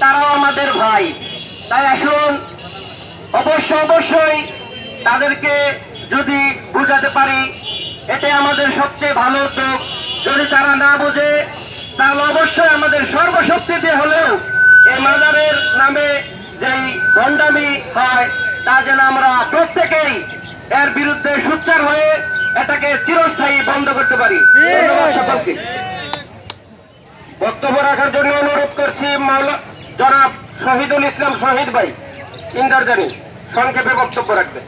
তারাও আমাদের ভাই। তাই আসুন অবশ্য অবশ্যই তাদেরকে যদি বোঝাতে পারি এতে আমাদের সবচেয়ে ভালো উদ্যোগ। যদি তারা না বোঝে তাহলে অবশ্যই আমাদের সর্বশক্তি দিয়ে হলেও এই মাজারের নামে যেই ভণ্ডামি হয় তা যেন আমরা প্রত্যেকেই এর বিরুদ্ধে সোচ্চার হয়ে এটাকে চিরস্থায়ী বন্ধ করতে পারি। ধন্যবাদ সকলকে। বক্তব্য রাখার জন্য অনুরোধ করছি মাওলা জনাব শহীদুল ইসলাম শহীদ ভাই ইন্দারজানি সংক্ষেপে বক্তব্য রাখবেন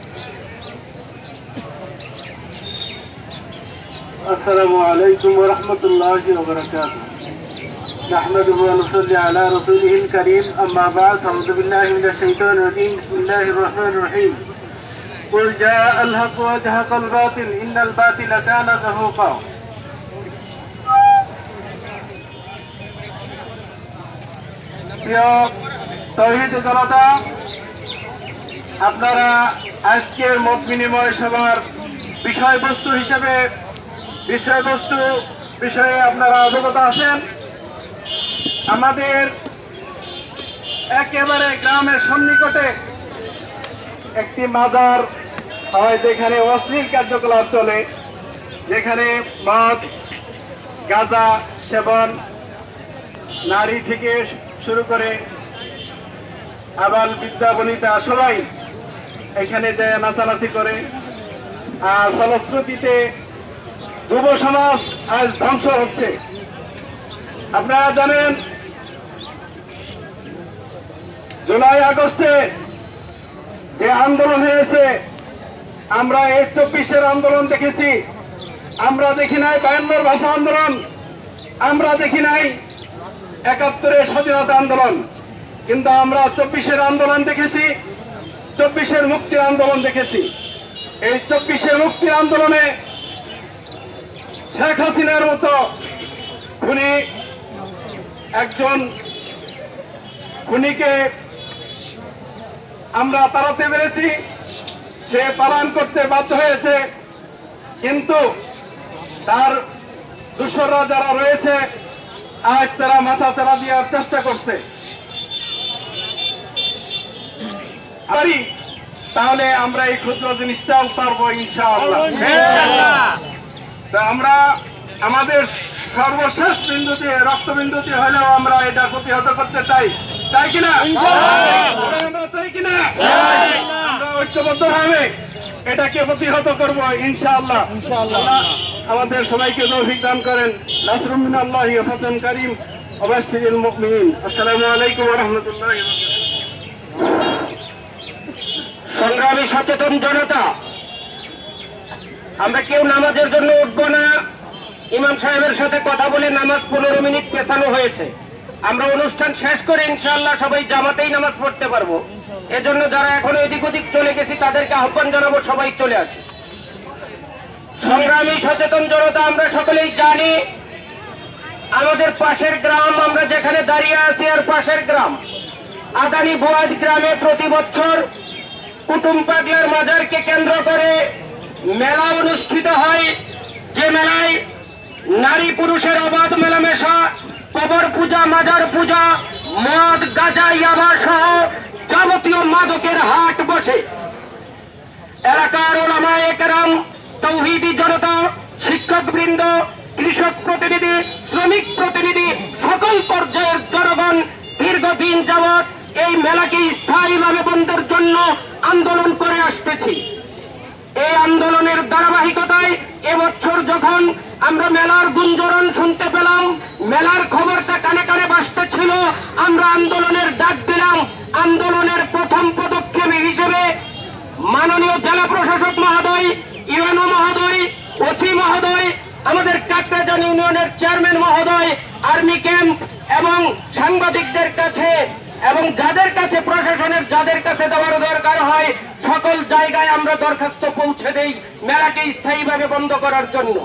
السلام عليكم ورحمة الله وبركاته نحمده ونصلي على رسوله الكريم أما بعد أعوذ بالله من الشيطان الرجيم بسم الله الرحمن الرحيم قل جاء الحق وزهق الباطل إن الباطل كان زهوقا প্রিয় তহিদ জনতা, আপনারা আজকের মত বিনিময় সভার বিষয়বস্তু হিসেবে বিষয়বস্তু বিষয়ে আপনারা অবগত আছেন। আমাদের একেবারে গ্রামের সন্নিকটে একটি মাজার হয় যেখানে অশ্লীল কার্যকলাপ চলে, যেখানে মদ গাঁজা, সেবন, নারী থেকে শুরু করে আবাল বিদ্যা বনিতা সবাই এখানে যে নাচানাচি করে। আর ফলশ্রুতিতে যুব সমাজ আজ ধ্বংস হচ্ছে। আপনারা জানেন, জুলাই আগস্টে যে আন্দোলন হয়েছে, আমরা এই চব্বিশের আন্দোলন দেখেছি। আমরা দেখি নাই বায়ান্নর ভাষা আন্দোলন। আমরা দেখি নাই একাত্তরের স্বাধীনতা আন্দোলন। কিন্তু আমরা চব্বিশের আন্দোলন দেখেছি, চব্বিশের মুক্তির আন্দোলন দেখেছি। এই চব্বিশের মুক্তির আন্দোলনে শেখ হাসিনার মতো খুনি একজন খুনিকে আমরা তাড়াতে পেরেছি, সে পালন করতে বাধ্য হয়েছে, কিন্তু তার দূষররা যারা রয়েছে। আজ তারা মাথা চারা দেওয়ার চেষ্টা করছে। পারি তাহলে আমরা এই ক্ষুদ্র জিনিসটাও পারব ইনশাআল্লাহ। আমরা আমাদের সর্বশেষ বিন্দুতে রক্তবিন্দুতে হলেও আমরা এটা প্রতিহত করতে চাই। চাই কিনা? আমরা চাই কিনা? আমরা ঐক্যবদ্ধ হবে। এটাকে প্রতিহত করব ইনশাআল্লাহ। আল্লাহ আমাদের সবাইকে তৌফিক দান করেন। নাসরুমিন আল্লাহ ফাতান করিম অবশ্যিল মুমিনিন। আসসালামু আলাইকুম ওয়া রাহমাতুল্লাহি ওয়া বারাকাতুহু। সংগ্রামী সচেতন জনতা আমরা কেউ নামাজের জন্য উঠবো না। ইমাম সাহেবের সাথে কথা বলে নামাজ পনেরো মিনিট পেছানো হয়েছে। আমরা অনুষ্ঠান শেষ করে ইনশাল্লাহ সবাই জামাতেই নামাজ পড়তে পারব। এজন্য যারা এখন এদিক ওদিক চলে গেছি, তাদেরকে আহ্বান জানাব সবাই চলে আসে সংগ্রামী, সচেতন জনতা, আমরা সকলেই জানি আমাদের পাশের গ্রাম, আমরা যেখানে দাঁড়িয়ে আছি আর পাশের গ্রাম। আদানি বোয়াজ গ্রামে প্রতি বছর কুটুম পাগলার মাজারকে কেন্দ্র করে মেলা অনুষ্ঠিত হয়। যে মেলায় নারী পুরুষের অবাধ মেলামেশা কবর পূজা, মাজার পূজা, মদ গাঁজা ইয়াবা সহ যাবতীয় মাদকের হাট বসে। এলাকার ওলামায়ে কেরাম, তৌহিদি জনতা, শিক্ষক বৃন্দ, কৃষক প্রতিনিধি, শ্রমিক প্রতিনিধি, সকল পর্যায়ের জনগণ দীর্ঘদিন যাবৎ এই মেলাকে স্থায়ীভাবে বন্ধের জন্য আন্দোলন করে আসতেছি। এই আন্দোলনের ধারাবাহিকতায় এবছর যখন আমরা মেলার গুঞ্জরণ শুনতে পেলাম। মেলার খবরটা কানে কানে বাসতে ছিল আমরা আন্দোলনের ডাক দিলাম। আন্দোলনের প্রথম পদক্ষেপ হিসেবে মাননীয় জেলা প্রশাসক মহোদয়, ইউএনও মহোদয়, ওসি মহোদয়, আমাদের কাকরাজান ইউনিয়নের চেয়ারম্যান মহোদয়, আর্মি ক্যাম্প এবং সাংবাদিকদের কাছে এবং যাদের কাছে প্রশাসনের যাদের কাছে দেওয়ার দরকার হয়, সকল জায়গায় আমরা দরখাস্ত পৌঁছে দেই মেলাকে স্থায়ীভাবে বন্ধ করার জন্য।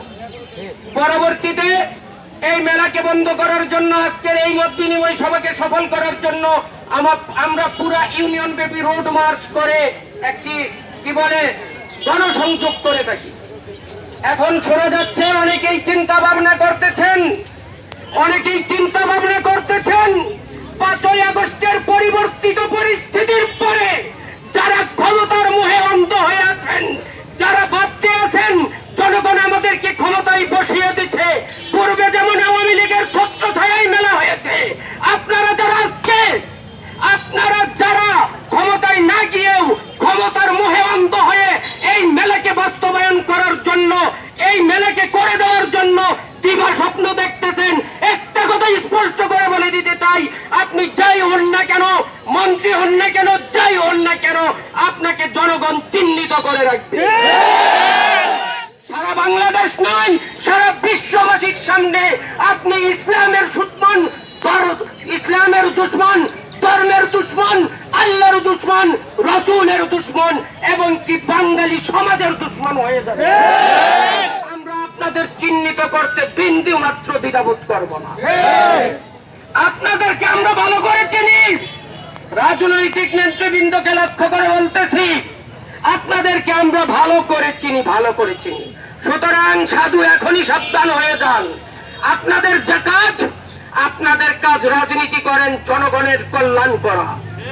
পরবর্তীতে এই মেলাকে বন্ধ করার জন্য, আজকের এই মত বিনিময় সভাকে সফল করার জন্য আমা- আমরা পুরা ইউনিয়ন ব্যাপী রোড মার্চ করে একটি, কি বলে গণসংযোগ করে থাকি এখন শোনা যাচ্ছে অনেকেই চিন্তা ভাবনা করতেছেন, অনেকেই চিন্তা ভাবনা করতেছেন, পাঁচই আগস্টের পরিবর্তিত পরিস্থিতির জন্য, এই মেলাকে করে দেওয়ার জন্য দিবা স্বপ্ন দেখতেছেন। একটা কথা স্পষ্ট করে বলে দিতে চাই, আপনি যাই হন না কেন, মন্ত্রী হন না কেন, যাই হন না কেন, আপনাকে জনগণ চিহ্নিত করে রাখবে সারা বাংলাদেশ নয়, সারা বিশ্ববাসীর সামনে আপনি ইসলামের সুদমন ইসলামের দুশ্মন, ধর্মের দুশ্মন আল্লাহর দুশ্মন রসুলের দুশ্মন এবং কি বাঙালি সমাজের দুশ্মন হয়ে যাবে। আমরা আপনাদের চিহ্নিত করতে বিন্দু মাত্র দ্বিধাবোধ করব না। আপনাদেরকে আমরা ভালো করে চিনি। রাজনৈতিক নেতৃবৃন্দকে লক্ষ্য করে বলতেছি আপনাদেরকে আমরা ভালো করে চিনি ভালো করে চিনি। সুতরাং সাধু এখনই সাবধান হয়ে যান। আপনাদের যে কাজ আপনাদের কাজ রাজনীতি করেন জনগণের কল্যাণ করা।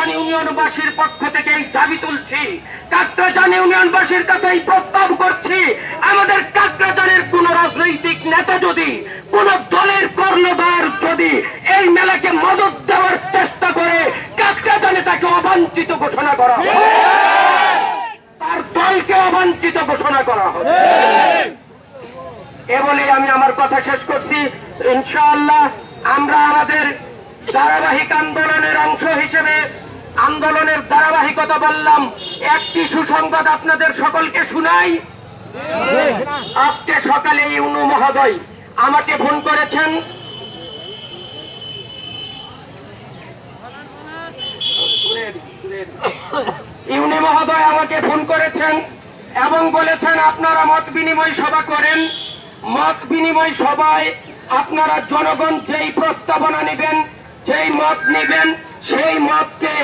কাকরাচান ইউনিয়নবাসীর পক্ষ থেকে এই দাবি তুলছি। কাকরাচান ইউনিয়নবাসীর কাছে এই প্রস্তাব করছি, আমাদের কাকরাচানের কোন রাজনৈতিক নেতা যদি, কোন দলের কর্ণধার যদি এই মেলাকে মদত দেওয়ার চেষ্টা করে কাকরাচানে তাকে অবাঞ্ছিত ঘোষণা করা হবে। তার দলকে অবাঞ্ছিত ঘোষণা করা হবে। এ বলে আমি আমার কথা শেষ করছি। ইনশাআল্লাহ আমরা আমাদের ধারাবাহিক আন্দোলনের অংশ হিসেবে আন্দোলনের ধারাবাহিকতা বললাম। একটি সুসংবাদ আপনাদের সকলকে শুনাই। আজকে সকালে ইউনু মহোদয় আমাকে ফোন করেছেন। ইউনি মহোদয় আমাকে ফোন করেছেন এবং বলেছেন, আপনারা মত বিনিময় সভা করেন। মত বিনিময় সভায় আপনারা জনগণ যেই প্রস্তাবনা নেবেন, যেই মত নেবেন, সেই মতকে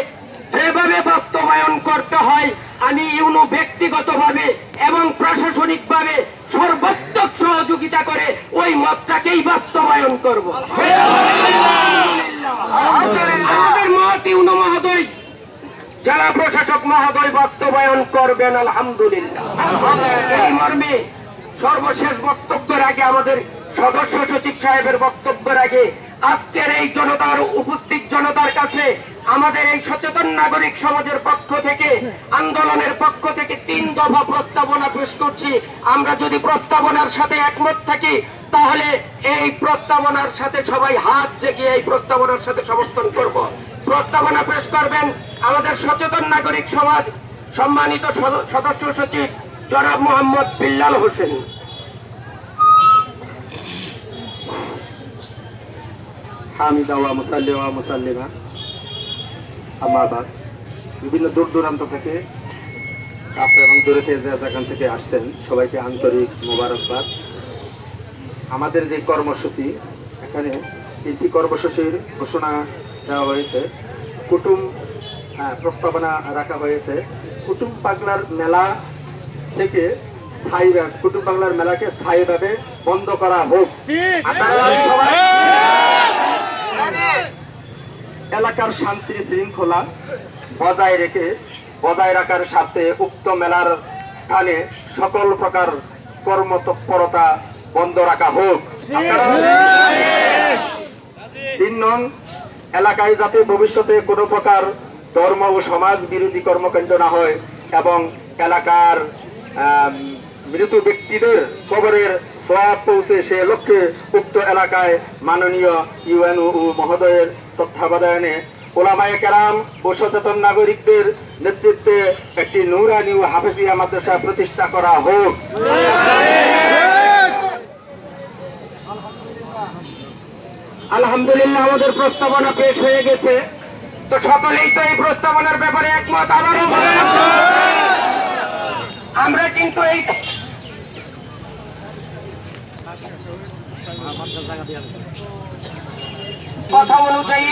যেভাবে বাস্তবায়ন করতে হয়। আমি ইউনো ব্যক্তিগতভাবে এবং প্রশাসনিকভাবে সর্বাত্মক সহযোগিতা করে ওই মতটাকেই বাস্তবায়ন করব। আমাদের মত ইউনো মহোদয়। জেলা প্রশাসক মহোদয় বাস্তবায়ন করবেন, আলহামদুলিল্লাহ। এই মর্মে সর্বশেষ বক্তব্যের আগে আমাদের সদস্য সচিব সাহেবের বক্তব্যের আগে আজকের এই জনতার উপস্থিত জনতার কাছে আমাদের এই সচেতন নাগরিক সমাজের পক্ষ থেকে, আন্দোলনের পক্ষ থেকে তিন দফা প্রস্তাবনা পেশ করছি। আমরা যদি প্রস্তাবনার সাথে একমত থাকি, তাহলে এই প্রস্তাবনার সাথে সবাই হাত জেগে এই প্রস্তাবনার সাথে সমর্থন করব। প্রস্তাবনা পেশ করবেন আমাদের সচেতন নাগরিক সমাজ, সম্মানিত সদ- সদস্য সচিব জনাব মোহাম্মদ বিল্লাল হোসেন। হামিদা ওয়া মুসাল্লি ওয়া মুসাল্লিমা। আমাবাদ বিভিন্ন দূর দূরান্ত থেকে কাছে এবং দূরে যেখান থেকে আসছেন সবাইকে আন্তরিক মোবারকবাদ। আমাদের যে কর্মসূচি এখানে তিনটি কর্মসূচির ঘোষণা দেওয়া হয়েছে কুটুম প্রস্তাবনা রাখা হয়েছে। কুটুম পাগলার মেলা থেকে স্থায়ী কুটুম বাংলার মেলাকে স্থায়ীভাবে বন্ধ করা হোক। আপনারা সবাই এলাকার শান্তি শৃঙ্খলা বজায় রেখে, বজায় রাখার সাথে উক্ত মেলার স্থানে সকল প্রকার কর্মতৎপরতা বন্ধ রাখা হোক। তিন নং, এলাকায় যাতে ভবিষ্যতে কোনো প্রকার ধর্ম ও সমাজ বিরোধী কর্মকাণ্ড না হয় এবং এলাকার মৃত ব্যক্তিদের কবরের সব পৌঁছে সে লক্ষ্যে উক্ত এলাকায় মাননীয় ইউএনও মহোদয়ের তত্ত্বাবধানে ওলামায়ে কেরাম ও সচেতন নাগরিকদের নেতৃত্বে একটি নুরানি ও হাফেজিয়া মাদ্রাসা প্রতিষ্ঠা করা হোক। আলহামদুলিল্লাহ, আমাদের প্রস্তাবনা পেশ হয়ে গেছে। তো সকলেই তো এই প্রস্তাবনার ব্যাপারে একমত আমরা কিন্তু এই কথা অনুযায়ী,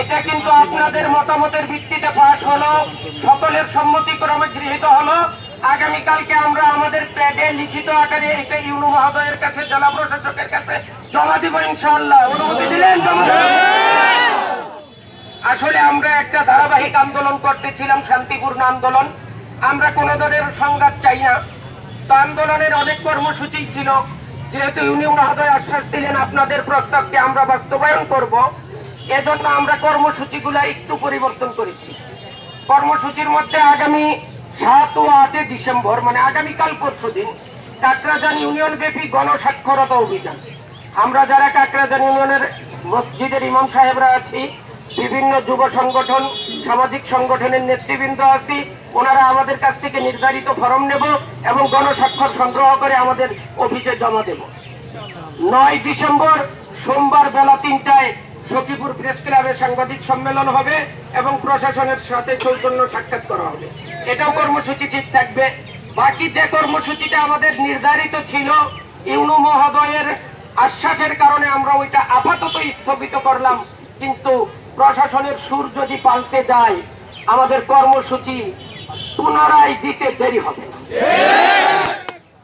এটা কিন্তু আপনাদের মতামতের ভিত্তিতে পাশ হলো। সকলের সম্মতিক্রমে গৃহীত হলো। আগামীকালকে আমরা আমাদের প্যাডে লিখিত আকারে এটা ইউনু মহোদয়ের কাছে, জেলা প্রশাসকের কাছে জমা দিব ইনশাআল্লাহ। অনুমতি দিলেন আসলে আমরা একটা ধারাবাহিক আন্দোলন করতেছিলাম, শান্তিপূর্ণ আন্দোলন। আমরা কোন ধরনের সংঘাত চাই না। তো আন্দোলনের অনেক কর্মসূচি ছিল। যেহেতু ইউনিয়ন মহোদয় আশ্বাস দিলেন আপনাদের প্রস্তাবকে আমরা বাস্তবায়ন করব, এজন্য আমরা কর্মসূচিগুলা একটু পরিবর্তন করেছি। কর্মসূচির মধ্যে আগামী সাত ও আটে ডিসেম্বর মানে আগামীকাল পরশু দিন কাকরাজান ইউনিয়ন ব্যাপী গণস্বাক্ষরতা অভিযান। আমরা যারা কাকরাজান ইউনিয়নের মসজিদের ইমাম সাহেবরা আছি বিভিন্ন যুব সংগঠন, সামাজিক সংগঠনের নেতৃবৃন্দ আছি। ওনারা আমাদের কাছ থেকে নির্ধারিত ফরম নেব এবং গণস্বাক্ষর সংগ্রহ করে আমাদের অফিসে জমা দেব। নয় ডিসেম্বর, সোমবার বেলা তিনটায় সখীপুর প্রেস ক্লাবে সাংবাদিক সম্মেলন হবে এবং প্রশাসনের সাথে চৈতন্য সাক্ষাৎ করা হবে। এটাও কর্মসূচি ঠিক থাকবে। বাকি যে কর্মসূচিটা আমাদের নির্ধারিত ছিল, ইউনু মহোদয়ের আশ্বাসের কারণে আমরা ওইটা আপাতত স্থগিত করলাম, কিন্তু প্রশাসনের সুর যদি পাল্টে যায়, আমাদের কর্মসূচি পুনরায় দিতে দেরি হবে।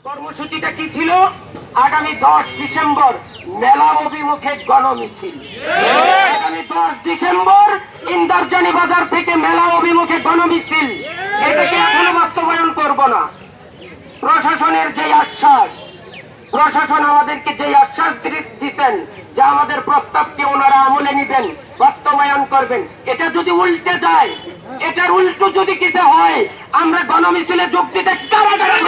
কর্মসূচিটা কি ছিল? আগামী দশ ডিসেম্বর মেলা অভিমুখে গণমিছিল। আগামী দশ ডিসেম্বর ইন্দারজানি বাজার থেকে মেলা অভিমুখে গণমিছিল। এটাকে এখনও বাস্তবায়ন করব না। প্রশাসনের যে আশ্বাস, প্রশাসন আমাদেরকে যে আশ্বাস দিতেন যে আমাদের প্রস্তাবকে ওনারা আমলে নিবেন বাস্তবায়ন করবেন। এটা যদি উল্টে যায়, এটার উল্টো যদি কিছু হয়, আমরা গণমিছিলে যোগ দিতে কারাগারে